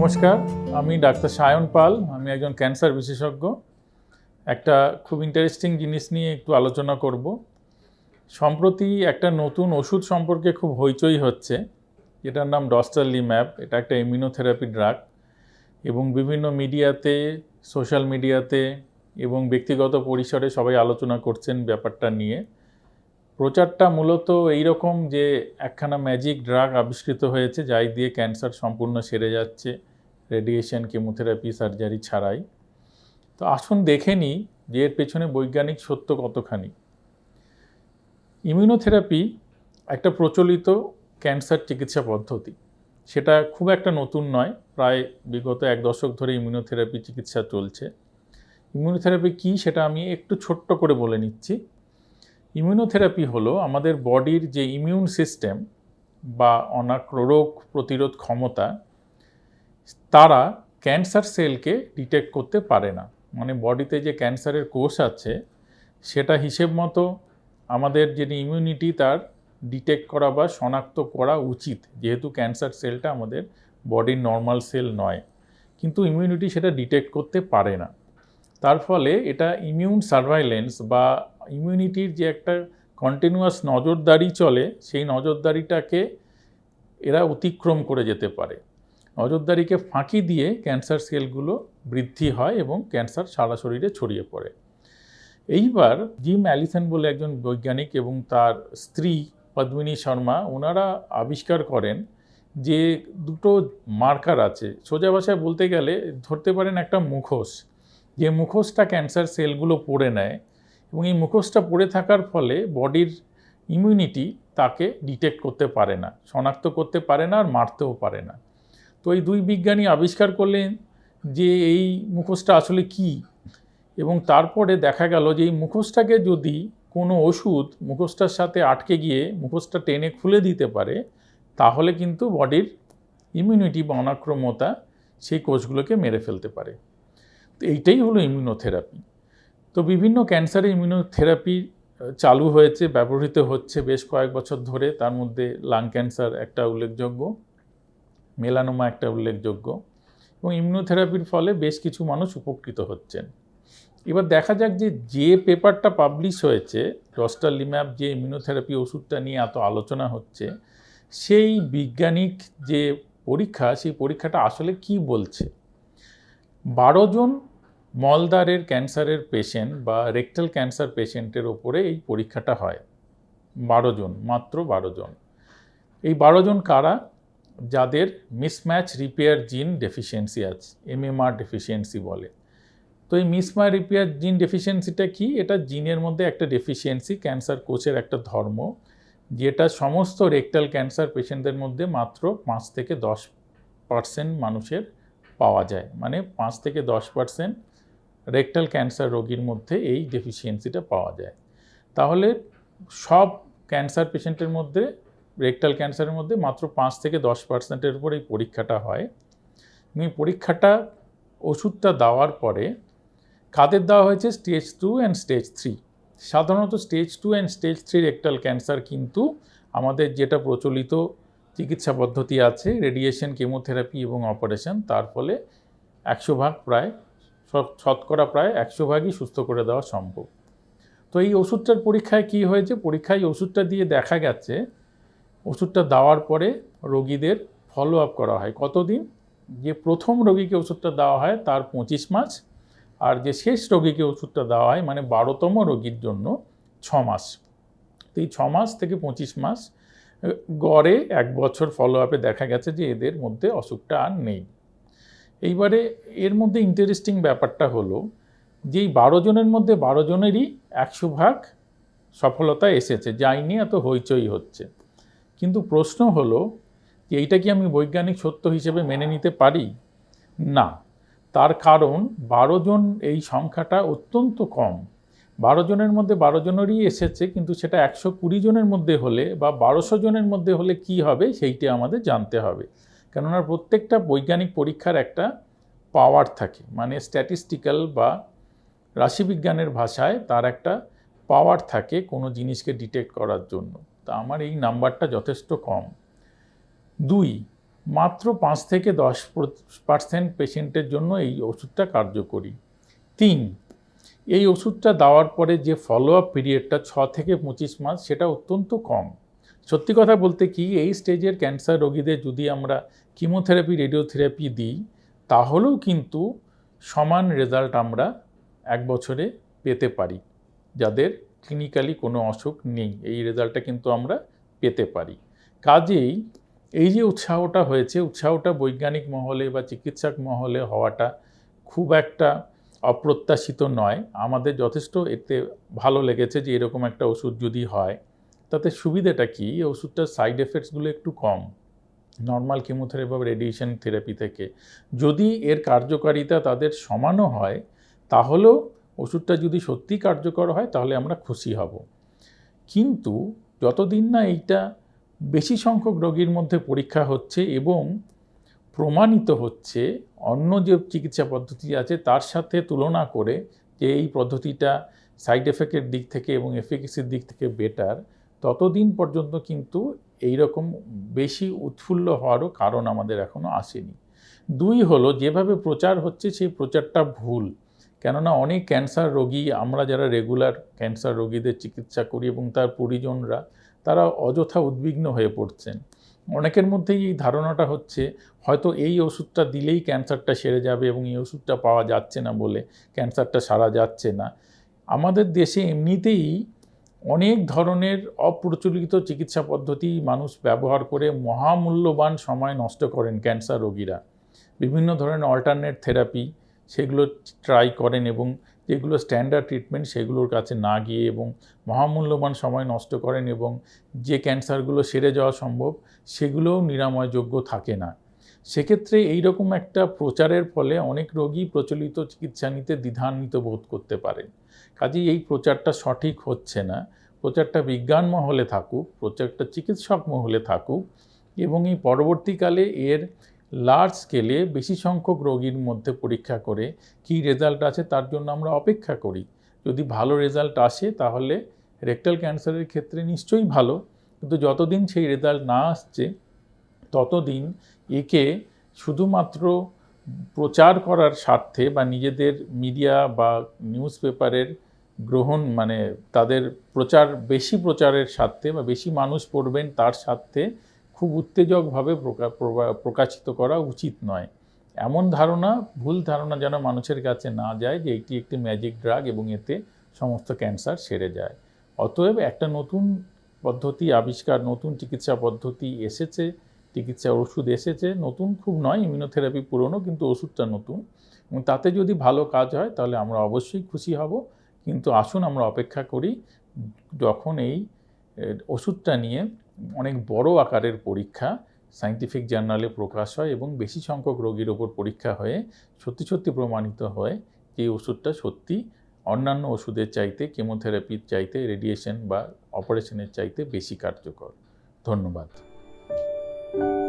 নমস্কার, আমি ডাক্তার সায়ন পাল, আমি একজন ক্যান্সার বিশেষজ্ঞ। একটা খুব ইন্টারেস্টিং জিনিস নিয়ে একটু আলোচনা করব। সম্প্রতি একটা নতুন ওষুধ সম্পর্কে খুব হইচই হচ্ছে, যেটার নাম ডস্টারলি ম্যাপ এটা একটা ইমিউনোথেরাপি ড্রাগ এবং বিভিন্ন মিডিয়াতে সোশ্যাল মিডিয়াতে এবং ব্যক্তিগত পরিসরে সবাই আলোচনা করছেন ব্যাপারটা নিয়ে। প্রচারটা মূলত এই রকম যে একখানা ম্যাজিক ড্রাগ আবিষ্কৃত হয়েছে, যাই দিয়ে ক্যান্সার সম্পূর্ণ সেরে যাচ্ছে রেডিয়েশন কেমোথেরাপি সার্জারি ছাড়াই। তো আসুন দেখে নিই যে এর পেছনে বৈজ্ঞানিক সত্য কতখানি। ইমিউনোথেরাপি একটা প্রচলিত ক্যান্সার চিকিৎসা পদ্ধতি। সেটা খুব একটা নতুন নয়, প্রায় বিগত এক দশক ধরে ইমিউনোথেরাপি চিকিৎসা চলছে। ইমিউনোথেরাপি কী সেটা আমি একটু ছোট্ট করে বলে নিচ্ছি। ইমিউনোথেরাপি হলো আমাদের বডির যে ইমিউন সিস্টেম বা অনাক রোগ প্রতিরোধ ক্ষমতা, তারা ক্যান্সার সেলকে ডিটেক্ট করতে পারে না। মানে বডিতে যে ক্যান্সারের কোষ আছে, সেটা হিসেব মতো আমাদের যে ইমিউনিটি, তার ডিটেক্ট করা বা শনাক্ত করা উচিত। যেহেতু ক্যান্সার সেলটা আমাদের বডির নর্মাল সেল নয়, কিন্তু ইমিউনিটি সেটা ডিটেক্ট করতে পারে না। তার ফলে এটা ইমিউন সার্ভাইলেন্স বা ইমিউনিটির যে একটা কন্টিনিউয়াস নজরদারি চলে, সেই নজরদারিটাকে এরা অতিক্রম করে যেতে পারে। নজরদারিকে ফাঁকি দিয়ে ক্যান্সার সেলগুলো বৃদ্ধি হয় এবং ক্যান্সার সারা শরীরে ছড়িয়ে পড়ে। এইবার জিম অ্যালিসন বলে একজন বৈজ্ঞানিক এবং তার স্ত্রী পদ্মিনী শর্মা, ওনারা আবিষ্কার করেন যে দুটো মার্কার আছে। সোজা ভাষায় বলতে গেলে ধরতে পারেন একটা মুখোশ। যে মুখোশটা ক্যান্সার সেলগুলো পড়ে নেয় এবং এই মুখোশটা পড়ে থাকার ফলে বডির ইমিউনিটি তাকে ডিটেক্ট করতে পারে না, শনাক্ত করতে পারে না আর মারতেও পারে না। তো এই দুই বিজ্ঞানী আবিষ্কার করলেন যে এই মুখোশটা আসলে কি এবং তারপরে দেখা গেল যে এই মুখোশটাকে যদি কোনো ওষুধ মুখোশটার সাথে আটকে গিয়ে মুখোশটা টেনে খুলে দিতে পারে, তাহলে কিন্তু বডির ইমিউনিটি বা অনাক্রমতা সেই কোষগুলোকে মেরে ফেলতে পারে। তো এইটাই হলো ইমিউনোথেরাপি তো বিভিন্ন ক্যান্সারে ইমিউনোথেরাপি চালু হয়েছে, ব্যবহৃত হচ্ছে বেশ কয়েক বছর ধরে। তার মধ্যে লাং ক্যান্সার একটা উল্লেখযোগ্য মেলানোমা একটা উল্লেখযোগ্য এবং ইমিউনোথেরাপির ফলে বেশ কিছু মানুষ উপকৃত হচ্ছেন। এবার দেখা যাক যে যে পেপারটা পাবলিশ হয়েছে রস্টালিম্যাপ যে ইমিউনোথেরাপি ওষুধটা নিয়ে এত আলোচনা হচ্ছে, সেই বিজ্ঞানিক যে পরীক্ষা, সেই পরীক্ষাটা আসলে কি বলছে? বারো জন মলদারের ক্যান্সারের পেশেন্ট বা রেকটাল ক্যান্সার পেশেন্টের ওপরে এই পরীক্ষাটা হয়। বারো জন, মাত্র বারো জন। এই বারো জন কারা? যাদের মিসম্যাচ রিপেয়ার জিন ডেফিসিয়েন্সি আছে এমএমআর ডেফিসিয়েন্সি বলে। তো এই মিসম্যাচ রিপেয়ার জিন ডেফিসিয়েন্সিটা কি? এটা জিনের মধ্যে একটা ডেফিসিয়েন্সি ক্যান্সার কোচের একটা ধর্ম, যেটা সমস্ত রেকটাল ক্যান্সার পেশেন্টদের মধ্যে মাত্র পাঁচ থেকে দশ পার্সেন্ট মানুষের পাওয়া যায়। মানে পাঁচ থেকে দশ পার্সেন্ট রেকটাল ক্যান্সার রোগীর মধ্যে এই ডেফিসিয়েন্সিটা পাওয়া যায়। তাহলে সব ক্যান্সার পেশেন্টের মধ্যে রেকটাল ক্যান্সারের মধ্যে মাত্র পাঁচ থেকে দশ পার্সেন্টের উপর এই পরীক্ষাটা হয়। এই পরীক্ষাটা ওষুধটা দেওয়ার পরে কাদের দেওয়া হয়েছে? Stage two and stage three সাধারণত stage two and stage three rectal cancer কিন্তু আমাদের যেটা প্রচলিত চিকিৎসা পদ্ধতি আছে রেডিয়েশন কেমোথেরাপি এবং অপারেশন তার ফলে একশো ভাগ প্রায় শতকরা প্রায় একশো ভাগই সুস্থ করে দেওয়া সম্ভব। তো এই ওষুধটার পরীক্ষায় কি হয়েছে? পরীক্ষায় ওষুধটা দিয়ে দেখা গেছে, ওষুধটা দেওয়ার পরে রোগীদের ফলো আপ করা হয়। কতদিন? যে প্রথম রোগীকে ওষুধটা দেওয়া হয় তার পঁচিশ মাস, আর যে শেষ রোগীকে ওষুধটা দেওয়া হয় মানে বারোতম রোগীর জন্য ছ মাস। তো এই ছ মাস থেকে পঁচিশ মাস গড়ে এক বছর ফলো আপে দেখা গেছে যে এদের মধ্যে অসুখটা আর নেই। এইবারে এর মধ্যে ইন্টারেস্টিং ব্যাপারটা হলো যে এই বারো জনের মধ্যে বারো জনেরই একশো ভাগ সফলতা এসেছে যাই নিয়ে এত হইচই হচ্ছে। কিন্তু প্রশ্ন হলো যে এইটা কি আমি বৈজ্ঞানিক সত্য হিসেবে মেনে নিতে পারি? না। তার কারণ বারো জন এই সংখ্যাটা অত্যন্ত কম। বারো জনের মধ্যে বারো জনেরই এসেছে, কিন্তু সেটা একশো কুড়ি জনের মধ্যে হলে বা বারোশো জনের মধ্যে হলে কি হবে সেইটা আমাদের জানতে হবে। কেননা প্রত্যেকটা বৈজ্ঞানিক পরীক্ষার একটা পাওয়ার থাকে। মানে স্ট্যাটিস্টিক্যাল বা রাশিবিজ্ঞানের ভাষায় তার একটা পাওয়ার থাকে কোনো জিনিসকে ডিটেক্ট করার জন্য। তা আমার এই নাম্বারটা যথেষ্ট কম। দুই, মাত্র পাঁচ থেকে দশ পার্সেন্ট পেশেন্টের জন্য এই ওষুধটা কার্যকরী। তিন, এই ওষুধটা দেওয়ার পরে যে ফলো আপ পিরিয়ডটা ছ থেকে পঁচিশ মাস সেটা অত্যন্ত কম। সত্যি কথা বলতে কি, এই স্টেজের ক্যান্সার রোগীদের যদি আমরা কিমোথেরাপি রেডিওথেরাপি দিই, তাহলেও কিন্তু সমান রেজাল্ট আমরা এক বছরে পেতে পারি। যাদের ক্লিনিক্যালি কোনো অসুখ নেই, এই রেজাল্টটা কিন্তু আমরা পেতে পারি। কাজেই এই যে উৎসাহটা হয়েছে, উৎসাহটা বৈজ্ঞানিক মহলে বা চিকিৎসক মহলে হওয়াটা খুব একটা অপ্রত্যাশিত নয়। আমাদের যথেষ্ট এতে ভালো লেগেছে যে এরকম একটা ওষুধ যদি হয় তাতে সুবিধাটা কি? ওষুধটার সাইড এফেক্টসগুলো একটু কম। নর্মাল কেমোথেরাপি বা রেডিয়েশন থেরাপি থেকে। যদি এর কার্যকারিতা তাদের সমানও হয়, তাহলেও ওষুধটা যদি সত্যি কার্যকর হয়, তাহলে আমরা খুশি হব। কিন্তু যতদিন না এইটা বেশি সংখ্যক রোগীর মধ্যে পরীক্ষা হচ্ছে এবং প্রমাণিত হচ্ছে, অন্য যে চিকিৎসা পদ্ধতি আছে, তার সাথে তুলনা করে যে এই পদ্ধতিটা সাইড এফেক্টের দিক থেকে এবং এফিকেসির দিক থেকে বেটার ততদিন পর্যন্ত কিন্তু এই রকম বেশি উৎফুল্ল হওয়ারও কারণ আমাদের এখনও আসেনি। দুই হলো, যেভাবে প্রচার হচ্ছে সেই প্রচারটা ভুল। কেননা অনেক ক্যান্সার রোগী, আমরা যারা রেগুলার ক্যান্সার রোগীদের চিকিৎসা করি এবং তার পরিজনরা, তারা অযথা উদ্বিগ্ন হয়ে পড়ছেন। অনেকের মধ্যেই এই ধারণাটা হচ্ছে, হয়তো এই ওষুধটা দিলেই ক্যান্সারটা সেরে যাবে এবং এই ওষুধটা পাওয়া যাচ্ছে না বলে ক্যান্সারটা সারা যাচ্ছে না। আমাদের দেশে এমনিতেই অনেক ধরনের অপ্রচলিত চিকিৎসা পদ্ধতি মানুষ ব্যবহার করে মহামূল্যবান সময় নষ্ট করেন ক্যান্সার রোগীরা। বিভিন্ন ধরনের অল্টারনেট থেরাপি সেগুলো ট্রাই করেন এবং যেগুলো স্ট্যান্ডার্ড ট্রিটমেন্ট সেগুলোর কাছে না গিয়ে এবং মহামূল্যবান সময় নষ্ট করেন এবং যে ক্যান্সারগুলো সেরে যাওয়া সম্ভব সেগুলোও নিরাময়যোগ্য থাকে না। সেক্ষেত্রে এইরকম একটা প্রচারের ফলে অনেক রোগী প্রচলিত চিকিৎসা নিতে দ্বিধান্বিত বোধ করতে পারেন। কাজেই এই প্রচারটা সঠিক হচ্ছে না। প্রচারটা বিজ্ঞান মহলে থাকুক, প্রচারটা চিকিৎসক মহলে থাকুক এবং এই পরবর্তীকালে এর লার্জ স্কেলে বেশি সংখ্যক রোগীর মধ্যে পরীক্ষা করে কি রেজাল্ট আছে তার জন্য আমরা অপেক্ষা করি। যদি ভালো রেজাল্ট আসে তাহলে রেকটাল ক্যান্সারের ক্ষেত্রে নিশ্চয়ই ভালো। কিন্তু যতদিন সেই রেজাল্ট না আসছে ততদিন একে শুধুমাত্র প্রচার করার স্বার্থে বা নিজেদের মিডিয়া বা নিউজ পেপারের গ্রহণ মানে তাদের প্রচার, বেশি প্রচারের স্বার্থে বা বেশি মানুষ পড়বেন তার স্বার্থে খুব উত্তেজকভাবে প্রকাশিত করা উচিত নয়। এমন ধারণা, ভুল ধারণা যেন মানুষের কাছে না যায় যে এটি একটি ম্যাজিক ড্রাগ এবং এতে সমস্ত ক্যান্সার সেরে যায়। অতএব একটা নতুন পদ্ধতি আবিষ্কার, নতুন চিকিৎসা পদ্ধতি এসেছে। চিকিৎসা ওষুধ এসেছে, নতুন খুব নয় ইমিউনোথেরাপি পুরনো, কিন্তু ওষুধটা নতুন। এবং তাতে যদি ভালো কাজ হয়, তাহলে আমরা অবশ্যই খুশি হব। কিন্তু আসুন, আমরা অপেক্ষা করি, যখন এই ওষুধটা নিয়ে অনেক বড় আকারের পরীক্ষা সাইন্টিফিক জার্নালে প্রকাশ হয় এবং বেশি সংখ্যক রোগীর ওপর পরীক্ষা হয়ে, সত্যি সত্যি প্রমাণিত হয় যে ওষুধটা সত্যি অন্যান্য ওষুধের চাইতে কেমোথেরাপির চাইতে রেডিয়েশন বা অপারেশনের চাইতে বেশি কার্যকর। ধন্যবাদ। you